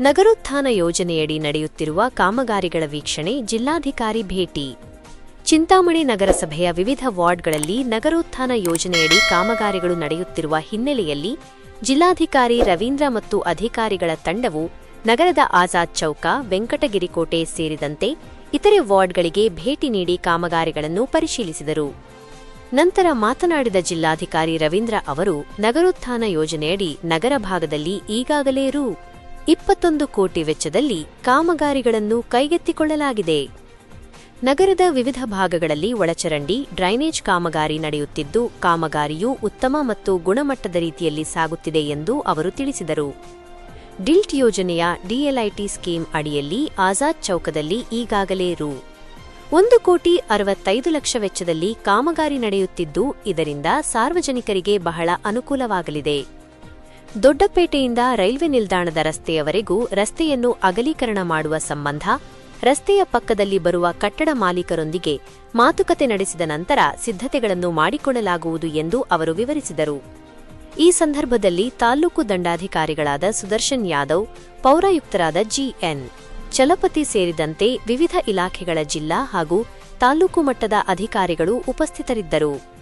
ನಗರೋತ್ಥಾನ ಯೋಜನೆಯಡಿ ನಡೆಯುತ್ತಿರುವ ಕಾಮಗಾರಿಗಳ ವೀಕ್ಷಣೆ, ಜಿಲ್ಲಾಧಿಕಾರಿ ಭೇಟಿ. ಚಿಂತಾಮಣಿ ನಗರಸಭೆಯ ವಿವಿಧ ವಾರ್ಡ್ಗಳಲ್ಲಿ ನಗರೋತ್ಥಾನ ಯೋಜನೆಯಡಿ ಕಾಮಗಾರಿಗಳು ನಡೆಯುತ್ತಿರುವ ಹಿನ್ನೆಲೆಯಲ್ಲಿ ಜಿಲ್ಲಾಧಿಕಾರಿ ರವೀಂದ್ರ ಮತ್ತು ಅಧಿಕಾರಿಗಳ ತಂಡವು ನಗರದ ಆಜಾದ್ ಚೌಕ ವೆಂಕಟಗಿರಿ ಕೋಟೆ ಸೇರಿದಂತೆ ಇತರೆ ವಾರ್ಡ್ಗಳಿಗೆ ಭೇಟಿ ನೀಡಿ ಕಾಮಗಾರಿಗಳನ್ನು ಪರಿಶೀಲಿಸಿದರು. ನಂತರ ಮಾತನಾಡಿದ ಜಿಲ್ಲಾಧಿಕಾರಿ ರವೀಂದ್ರ ಅವರು, ನಗರೋತ್ಥಾನ ಯೋಜನೆಯಡಿ ನಗರ ಭಾಗದಲ್ಲಿ ಈಗಾಗಲೇ ರು. ಇಪ್ಪತ್ತೊಂದು ಕೋಟಿ ವೆಚ್ಚದಲ್ಲಿ ಕಾಮಗಾರಿಗಳನ್ನು ಕೈಗೆತ್ತಿಕೊಳ್ಳಲಾಗಿದೆ. ನಗರದ ವಿವಿಧ ಭಾಗಗಳಲ್ಲಿ ಒಳಚರಂಡಿ, ಡ್ರೈನೇಜ್ ಕಾಮಗಾರಿ ನಡೆಯುತ್ತಿದ್ದು, ಕಾಮಗಾರಿಯು ಉತ್ತಮ ಮತ್ತು ಗುಣಮಟ್ಟದ ರೀತಿಯಲ್ಲಿ ಸಾಗುತ್ತಿದೆ ಎಂದು ಅವರು ತಿಳಿಸಿದರು. ಡಿಲ್ಟ್ ಯೋಜನೆಯ ಡಿಎಲ್ಐಟಿ ಸ್ಕೀಮ್ ಅಡಿಯಲ್ಲಿ ಆಜಾದ್ ಚೌಕದಲ್ಲಿ ಈಗಾಗಲೇ ರು. ಒಂದು ಕೋಟಿ ಅರವತ್ತೈದು ಲಕ್ಷ ವೆಚ್ಚದಲ್ಲಿ ಕಾಮಗಾರಿ ನಡೆಯುತ್ತಿದ್ದು, ಇದರಿಂದ ಸಾರ್ವಜನಿಕರಿಗೆ ಬಹಳ ಅನುಕೂಲವಾಗಲಿದೆ. ದೊಡ್ಡಪೇಟೆಯಿಂದ ರೈಲ್ವೆ ನಿಲ್ದಾಣದ ರಸ್ತೆಯವರೆಗೂ ರಸ್ತೆಯನ್ನು ಅಗಲೀಕರಣ ಮಾಡುವ ಸಂಬಂಧ ರಸ್ತೆಯ ಪಕ್ಕದಲ್ಲಿ ಬರುವ ಕಟ್ಟಡ ಮಾಲೀಕರೊಂದಿಗೆ ಮಾತುಕತೆ ನಡೆಸಿದ ನಂತರ ಸಿದ್ಧತೆಗಳನ್ನು ಮಾಡಿಕೊಳ್ಳಲಾಗುವುದು ಎಂದು ಅವರು ವಿವರಿಸಿದರು. ಈ ಸಂದರ್ಭದಲ್ಲಿ ತಾಲೂಕು ದಂಡಾಧಿಕಾರಿಗಳಾದ ಸುದರ್ಶನ್ ಯಾದವ್, ಪೌರಾಯುಕ್ತರಾದ ಜಿಎನ್ ಚಲಪತಿ ಸೇರಿದಂತೆ ವಿವಿಧ ಇಲಾಖೆಗಳ ಜಿಲ್ಲಾ ಹಾಗೂ ತಾಲೂಕು ಮಟ್ಟದ ಅಧಿಕಾರಿಗಳು ಉಪಸ್ಥಿತರಿದ್ದರು.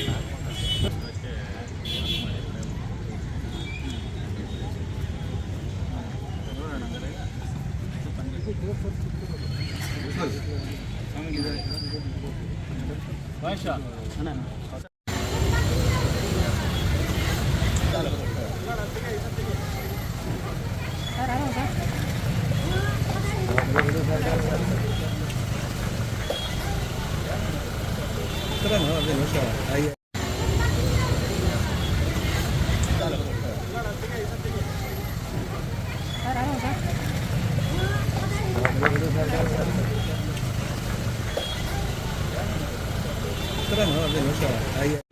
ಮಾಡಿದ್ದಾರೆ sir otra no, de no, de. Ahí.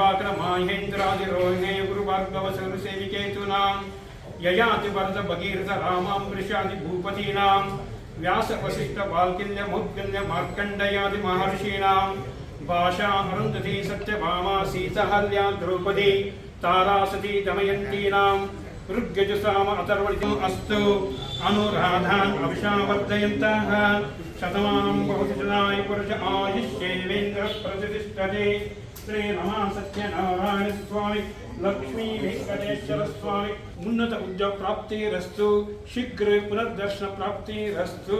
कृपाक्रमाहेन्द्रादिरोहिणे गुरुभार्गवसुरसेविकेतूनां ययाति वरद महर्षीणां भाषामरुन्धती सत्यभामा सीतहल्या द्रौपदी तारा सती दमयन्तीनां ऋग्यजुसामतर्वस्तु अनुराधान् अभिषावर्धयन्ताः शतमानं भवति सदाय पुरुष आयुष्यैवेन्द्रः प्रतिष्ठते श्रीरमा सत्यनारायणस्वामि लक्ष्मीवेङ्कटेश्वरस्वामि उन्नत उद्योगप्राप्तिरस्तु शीघ्र पुनर्दर्शनप्राप्तिरस्तु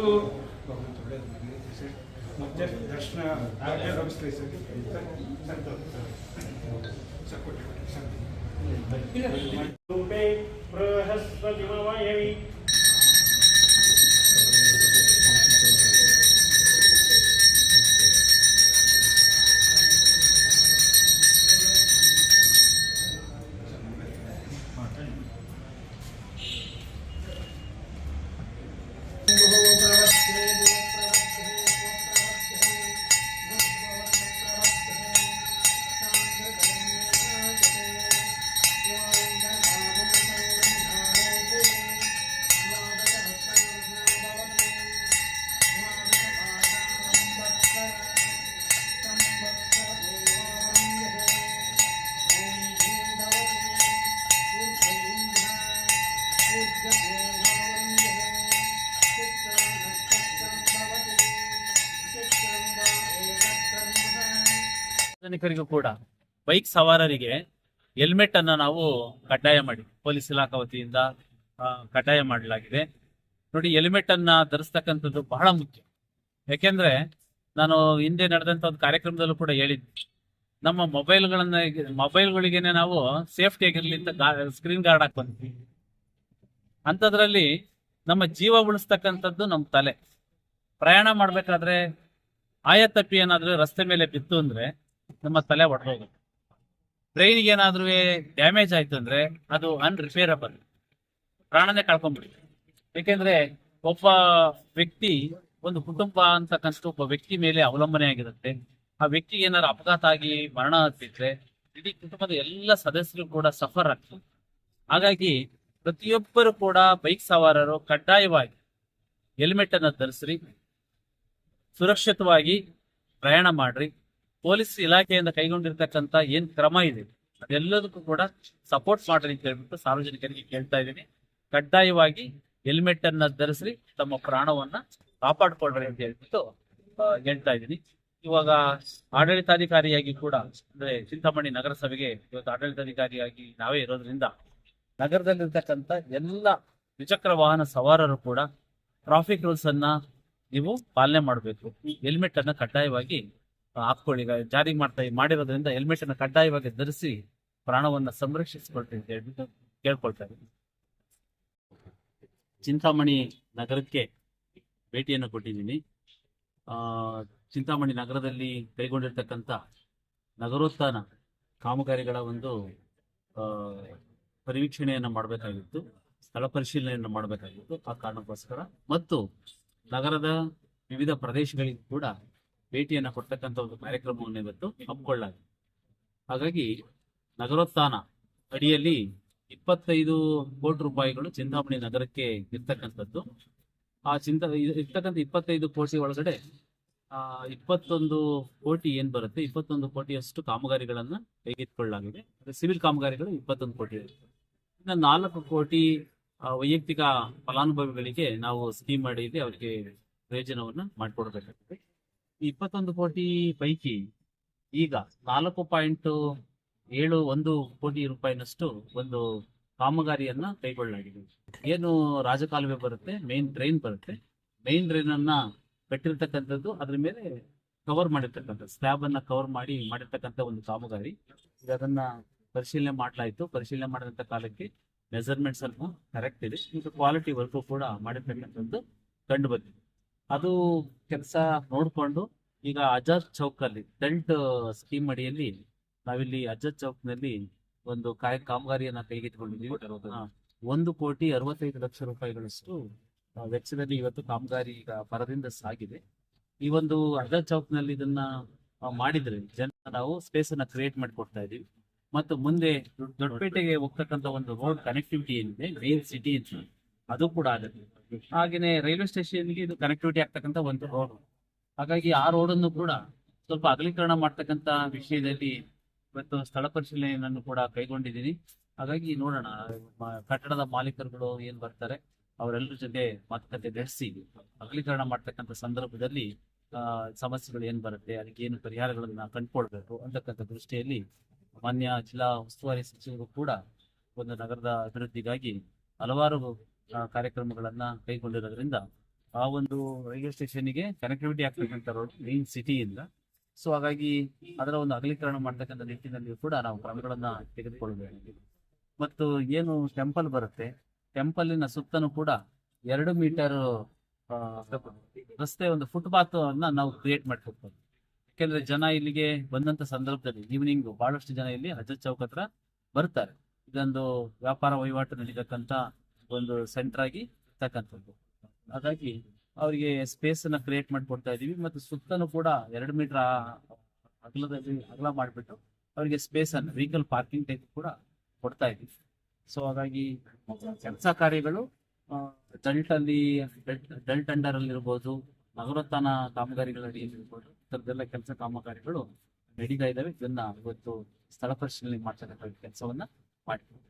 दर्शन प्रहस्पतिमवयवी ಸಾರ್ವಜನಿಕರಿಗೂ ಕೂಡ ಬೈಕ್ ಸವಾರರಿಗೆ ಹೆಲ್ಮೆಟ್ ಅನ್ನ ನಾವು ಕಡ್ಡಾಯ ಮಾಡಿ, ಪೊಲೀಸ್ ಇಲಾಖಾ ವತಿಯಿಂದ ಕಡ್ಡಾಯ ಮಾಡಲಾಗಿದೆ. ನೋಡಿ, ಹೆಲ್ಮೆಟ್ ಅನ್ನ ಧರಿಸ್ತಕ್ಕಂಥದ್ದು ಬಹಳ ಮುಖ್ಯ. ಯಾಕೆಂದ್ರೆ ನಾನು ಹಿಂದೆ ನಡೆದಂತ ಒಂದು ಕಾರ್ಯಕ್ರಮದಲ್ಲೂ ಕೂಡ ಹೇಳಿದ್ದೆ. ನಮ್ಮ ಮೊಬೈಲ್ಗಳನ್ನ ಮೊಬೈಲ್ಗಳಿಗೇನೆ ನಾವು ಸೇಫ್ಟಿ ಆಗಿರ್ಲಿ ಅಂತ ಸ್ಕ್ರೀನ್ ಗಾರ್ಡ್ ಹಾಕೊಂಡ್ವಿ ಅಂಥದ್ರಲ್ಲಿ ನಮ್ಮ ಜೀವ ಉಳಿಸ್ತಕ್ಕಂಥದ್ದು ನಮ್ಮ ತಲೆ. ಪ್ರಯಾಣ ಮಾಡ್ಬೇಕಾದ್ರೆ ಆಯತಪ್ಪಿ ತಪ್ಪಿ ಏನಾದ್ರೂ ರಸ್ತೆ ಮೇಲೆ ಬಿತ್ತು ಅಂದ್ರೆ ನಮ್ಮ ತಲೆ ಒಡೆದೋಗುತ್ತೆ. ಬ್ರೈನ್ಗೆ ಏನಾದ್ರೂ ಡ್ಯಾಮೇಜ್ ಆಯ್ತು ಅಂದ್ರೆ ಅದು ಅನ್ರಿಪೇರಬಲ್ ಪ್ರಾಣನೇ ಕಳ್ಕೊಂಡ್ಬಿಡುತ್ತೆ. ಏಕೆಂದ್ರೆ ಒಬ್ಬ ವ್ಯಕ್ತಿ, ಒಂದು ಕುಟುಂಬ ಅಂತಕ್ಕಂಥ ಒಬ್ಬ ವ್ಯಕ್ತಿ ಮೇಲೆ ಅವಲಂಬನೆ ಆಗಿರುತ್ತೆ. ಆ ವ್ಯಕ್ತಿಗೆ ಏನಾದ್ರು ಅಪಘಾತ ಆಗಿ ಮರಣ ಹತ್ತಿದ್ರೆ ಇಡೀ ಕುಟುಂಬದ ಎಲ್ಲ ಸದಸ್ಯರು ಕೂಡ ಸಫರ್ ಆಗ್ತದೆ ಹಾಗಾಗಿ ಪ್ರತಿಯೊಬ್ಬರು ಕೂಡ ಬೈಕ್ ಸವಾರರು ಕಡ್ಡಾಯವಾಗಿ ಹೆಲ್ಮೆಟ್ ಅನ್ನ ಧರಿಸ್ರಿ, ಸುರಕ್ಷಿತವಾಗಿ ಪ್ರಯಾಣ ಮಾಡ್ರಿ. ಪೊಲೀಸ್ ಇಲಾಖೆಯಿಂದ ಕೈಗೊಂಡಿರ್ತಕ್ಕಂಥ ಏನ್ ಕ್ರಮ ಇದೆ, ಅದೆಲ್ಲದಕ್ಕೂ ಕೂಡ ಸಪೋರ್ಟ್ ಮಾಡ್ರಿ ಅಂತ ಹೇಳ್ಬಿಟ್ಟು ಸಾರ್ವಜನಿಕರಿಗೆ ಕೇಳ್ತಾ ಇದ್ದೀನಿ. ಕಡ್ಡಾಯವಾಗಿ ಹೆಲ್ಮೆಟ್ ಅನ್ನ ಧರಿಸ್ರಿ, ತಮ್ಮ ಪ್ರಾಣವನ್ನ ಕಾಪಾಡ್ಕೊಳ್ರಿ ಅಂತ ಹೇಳ್ಬಿಟ್ಟು ಹೇಳ್ತಾ ಇದ್ದೀನಿ. ಇವಾಗ ಆಡಳಿತಾಧಿಕಾರಿಯಾಗಿ ಕೂಡ, ಅಂದ್ರೆ ಚಿಂತಾಮಣಿ ನಗರಸಭೆಗೆ ಇವತ್ತು ಆಡಳಿತಾಧಿಕಾರಿಯಾಗಿ ನಾವೇ ಇರೋದ್ರಿಂದ ನಗರದಲ್ಲಿರ್ತಕ್ಕಂಥ ಎಲ್ಲ ದ್ವಿಚಕ್ರ ವಾಹನ ಸವಾರರು ಕೂಡ ಟ್ರಾಫಿಕ್ ರೂಲ್ಸ್ ಅನ್ನ ನೀವು ಪಾಲನೆ ಮಾಡಬೇಕು. ಹೆಲ್ಮೆಟ್ ಅನ್ನ ಕಡ್ಡಾಯವಾಗಿ ಹಾಕ್ಕೊಳ್ಳಿ ಈಗ ಜಾರಿ ಮಾಡ್ತಾ ಮಾಡಿರೋದ್ರಿಂದ ಹೆಲ್ಮೆಟ್ ಅನ್ನು ಕಡ್ಡಾಯವಾಗಿ ಧರಿಸಿ ಪ್ರಾಣವನ್ನ ಸಂರಕ್ಷಿಸಿಕೊಳ್ತೀನಿ ಅಂತ ಹೇಳ್ಬಿಟ್ಟು ಕೇಳ್ಕೊಳ್ತಾ ಇದ್ದೀನಿ ಚಿಂತಾಮಣಿ ನಗರಕ್ಕೆ ಭೇಟಿಯನ್ನು ಕೊಟ್ಟಿದ್ದೀನಿ. ಚಿಂತಾಮಣಿ ನಗರದಲ್ಲಿ ಕೈಗೊಂಡಿರ್ತಕ್ಕಂಥ ನಗರೋತ್ಥಾನ ಕಾಮಗಾರಿಗಳ ಒಂದು ಪರಿವೀಕ್ಷಣೆಯನ್ನು ಮಾಡಬೇಕಾಗಿತ್ತು, ಸ್ಥಳ ಪರಿಶೀಲನೆಯನ್ನು ಮಾಡಬೇಕಾಗಿತ್ತು ಆ ಕಾರಣಕ್ಕೋಸ್ಕರ. ಮತ್ತು ನಗರದ ವಿವಿಧ ಪ್ರದೇಶಗಳಿಗೂ ಕೂಡ ಭೇಟಿಯನ್ನು ಕೊಡ್ತಕ್ಕಂಥ ಒಂದು ಕಾರ್ಯಕ್ರಮವನ್ನು ಇವತ್ತು ಹಮ್ಮಿಕೊಳ್ಳಲಾಗಿದೆ. ಹಾಗಾಗಿ ನಗರೋತ್ಥಾನ ಅಡಿಯಲ್ಲಿ ಇಪ್ಪತ್ತೈದು ಕೋಟಿ ರೂಪಾಯಿಗಳು ಚಿಂತಾಮಣಿ ನಗರಕ್ಕೆ ಇರ್ತಕ್ಕಂಥದ್ದು. ಆ ಚಿಂತ, ಇರ್ತಕ್ಕಂಥ ಇಪ್ಪತ್ತೈದು ಕೋಟಿ ಒಳಗಡೆ ಇಪ್ಪತ್ತೊಂದು ಕೋಟಿ ಏನ್ ಬರುತ್ತೆ? ಇಪ್ಪತ್ತೊಂದು ಕೋಟಿಯಷ್ಟು ಕಾಮಗಾರಿಗಳನ್ನ ಕೈಗೆತ್ತಿಕೊಳ್ಳಲಾಗಿದೆ ಅಂದ್ರೆ ಸಿವಿಲ್ ಕಾಮಗಾರಿಗಳು ಇಪ್ಪತ್ತೊಂದು ಕೋಟಿ. ಇರುತ್ತೆ ಇನ್ನು ನಾಲ್ಕು ಕೋಟಿ ವೈಯಕ್ತಿಕ ಫಲಾನುಭವಿಗಳಿಗೆ ನಾವು ಸ್ಕೀಮ್ ಮಾಡಿದ್ದೆ ಅವರಿಗೆ ಪ್ರಯೋಜನವನ್ನು ಮಾಡಿಕೊಡ್ಬೇಕಾಗುತ್ತೆ ಈ ಇಪ್ಪತ್ತೊಂದು ಕೋಟಿ ಪೈಕಿ ಈಗ ನಾಲ್ಕು ಪಾಯಿಂಟ್ ಏಳು ಒಂದು ಕೋಟಿ ರೂಪಾಯಿನಷ್ಟು ಒಂದು ಕಾಮಗಾರಿಯನ್ನ ಕೈಗೊಳ್ಳಲಾಗಿದೆ. ಏನು ರಾಜಕಾಲುವೆ ಬರುತ್ತೆ ಮೇನ್ ಡ್ರೈನ್ ಬರುತ್ತೆ. ಮೇನ್ ಡ್ರೈನ್ ಅನ್ನ ಕಟ್ಟಿರ್ತಕ್ಕಂಥದ್ದು ಅದ್ರ ಮೇಲೆ ಕವರ್ ಮಾಡಿರ್ತಕ್ಕಂಥ ಸ್ಲ್ಯಾಬ್ ಅನ್ನ ಕವರ್ ಮಾಡಿ ಮಾಡಿರ್ತಕ್ಕಂಥ ಒಂದು ಕಾಮಗಾರಿ. ಈಗ ಅದನ್ನ ಪರಿಶೀಲನೆ ಮಾಡಲಾಯಿತು. ಪರಿಶೀಲನೆ ಮಾಡಿದಂತ ಕಾಲಕ್ಕೆ ಮೆಸರ್ಮೆಂಟ್ಸ್ ಅನ್ನು ಕರೆಕ್ಟ್ ಇದೆ. ಕ್ವಾಲಿಟಿ ವರ್ಕು ಕೂಡ ಮಾಡಿರ್ತಕ್ಕಂಥದ್ದು ಕಂಡು ಬಂದಿದೆ. ಅದು ಕೆಲಸ ನೋಡಿಕೊಂಡು ಈಗ ಅಜಾದ್ ಚೌಕ್ ಅಲ್ಲಿ ಟೆಂಟ್ ಸ್ಕೀಮ್ ಅಡಿಯಲ್ಲಿ ನಾವಿಲ್ಲಿ ಅಜಾದ್ ಚೌಕ್ನಲ್ಲಿ ಒಂದು ಕಾಯ ಕಾಮಗಾರಿಯನ್ನ ಕೈಗೆತ್ತಿಕೊಂಡಿದ್ದೀವಿ. ಒಂದು ಕೋಟಿ ಅರವತ್ತೈದು ಲಕ್ಷ ರೂಪಾಯಿಗಳಷ್ಟು ವೆಚ್ಚದಲ್ಲಿ ಇವತ್ತು ಕಾಮಗಾರಿ ಈಗ ಪರದಿಂದ ಸಾಗಿದೆ. ಈ ಒಂದು ಅಜಾದ್ ಚೌಕ್ನಲ್ಲಿ ಇದನ್ನ ಮಾಡಿದ್ರೆ ಜನ ನಾವು ಸ್ಪೇಸ್ ಅನ್ನ ಕ್ರಿಯೇಟ್ ಮಾಡಿಕೊಡ್ತಾ ಇದೀವಿ. ಮತ್ತು ಮುಂದೆ ದೊಡ್ಡ- ದೊಡ್ಡಪೇಟೆಗೆ ಹೋಗ್ತಕ್ಕಂಥ ಒಂದು ರೋಡ್ ಕನೆಕ್ಟಿವಿಟಿ ಏನಿದೆ ಮೇನ್ ಸಿಟಿ ಅದು ಕೂಡ ಆಗುತ್ತೆ. ಹಾಗೇನೆ ರೈಲ್ವೆ ಸ್ಟೇಷನ್ಗೆ ಇದು ಕನೆಕ್ಟಿವಿಟಿ ಆಗ್ತಕ್ಕಂಥ ಒಂದು ರೋಡ್ ಹಾಗಾಗಿ ಆ ರೋಡ್ ಅನ್ನು ಕೂಡ ಸ್ವಲ್ಪ ಅಗಲೀಕರಣ ಮಾಡ್ತಕ್ಕಂತ ವಿಷಯದಲ್ಲಿ ಇವತ್ತು ಸ್ಥಳ ಪರಿಶೀಲನೆಯನ್ನು ಕೂಡ ಕೈಗೊಂಡಿದ್ದೀನಿ. ಹಾಗಾಗಿ ನೋಡೋಣ ಕಟ್ಟಡದ ಮಾಲೀಕರುಗಳು ಏನ್ ಬರ್ತಾರೆ, ಅವರೆಲ್ಲರ ಜೊತೆ ಮಾತುಕತೆ ನಡೆಸಿ, ಅಗಲೀಕರಣ ಮಾಡ್ತಕ್ಕಂಥ ಸಂದರ್ಭದಲ್ಲಿ ಸಮಸ್ಯೆಗಳು ಏನ್ ಬರುತ್ತೆ, ಅದಕ್ಕೆ ಏನು ಪರಿಹಾರಗಳನ್ನ ಕಂಡುಕೊಳ್ಬೇಕು ಅಂತಕ್ಕಂಥ ದೃಷ್ಟಿಯಲ್ಲಿ ಮಾನ್ಯ ಜಿಲ್ಲಾ ಉಸ್ತುವಾರಿ ಸಚಿವರು ಕೂಡ ಒಂದು ನಗರದ ಅಭಿವೃದ್ಧಿಗಾಗಿ ಹಲವಾರು ಕಾರ್ಯಕ್ರಮಗಳನ್ನ ಕೈಗೊಂಡಿರೋದ್ರಿಂದ ಆ ಒಂದು ರೈಲ್ವೆ ಸ್ಟೇಷನ್ಗೆ ಕನೆಕ್ಟಿವಿಟಿ ಆಗ್ತಕ್ಕಂಥ ರೋಡ್ ಮೇನ್ ಸಿಟಿಯಿಂದ ಸೊ ಹಾಗಾಗಿ ಅದರ ಒಂದು ಅಗಲೀಕರಣ ಮಾಡ್ತಕ್ಕಂಥ ನಿಟ್ಟಿನಲ್ಲಿ ಕೂಡ ನಾವು ಕ್ರಮಗಳನ್ನ ತೆಗೆದುಕೊಳ್ಳಬೇಕು. ಮತ್ತು ಏನು ಟೆಂಪಲ್ ಬರುತ್ತೆ? ಟೆಂಪಲಿನ ಸುತ್ತಲೂ ಕೂಡ ಎರಡು ಮೀಟರ್ ರಸ್ತೆ ಒಂದು ಫುಟ್ಪಾತ್ ಅನ್ನ ನಾವು ಕ್ರಿಯೇಟ್ ಮಾಡ್ಕೊಬೋದು ಯಾಕೆಂದ್ರೆ ಜನ ಇಲ್ಲಿಗೆ ಬಂದಂತ ಸಂದರ್ಭದಲ್ಲಿ ಈವ್ನಿಂಗ್ ಬಹಳಷ್ಟು ಜನ ಇಲ್ಲಿ ಹಜ ಚೌಕ್ ಹತ್ರ ಬರ್ತಾರೆ. ಇದೊಂದು ವ್ಯಾಪಾರ ವಹಿವಾಟು ನಡೀತಕ್ಕಂತ ಒಂದು ಸೆಂಟರ್ ಆಗಿ ಇರ್ತಕ್ಕಂಥದ್ದು ಹಾಗಾಗಿ ಅವರಿಗೆ ಸ್ಪೇಸ್ ಅನ್ನ ಕ್ರಿಯೇಟ್ ಮಾಡ್ಕೊಡ್ತಾ ಇದೀವಿ ಮತ್ತು ಸುತ್ತನೂ ಕೂಡ ಎರಡು ಮೀಟರ್ ಅಗಲದಲ್ಲಿ ಅಗಲ ಮಾಡಿಬಿಟ್ಟು ಅವರಿಗೆ ಸ್ಪೇಸ್ ಅನ್ನು ವೆಹಿಕಲ್ ಪಾರ್ಕಿಂಗ್ ಟೈಪ್ ಕೂಡ ಕೊಡ್ತಾ ಇದೀವಿ ಸೊ ಹಾಗಾಗಿ ಕೆಲಸ ಕಾರ್ಯಗಳು ಡಲ್ಟ್ ಅಲ್ಲಿ ಡಲ್ಟ್ ಅಂಡರ್ ಅಲ್ಲಿ ಇರ್ಬೋದು ನಗರೋತ್ಥಾನ ಕಾಮಗಾರಿಗಳಲ್ಲಿ ಇರ್ಬೋದು ಥರದ್ದೆಲ್ಲ ಕೆಲಸ ಕಾಮಗಾರಿಗಳು ನಡೀತಾ ಇದಾವೆ ಇದನ್ನ ಇವತ್ತು ಸ್ಥಳ ಪರಿಶೀಲನೆ ಮಾಡ್ತಕ್ಕಂಥ ಕೆಲಸವನ್ನ ಮಾಡ್ತೀವಿ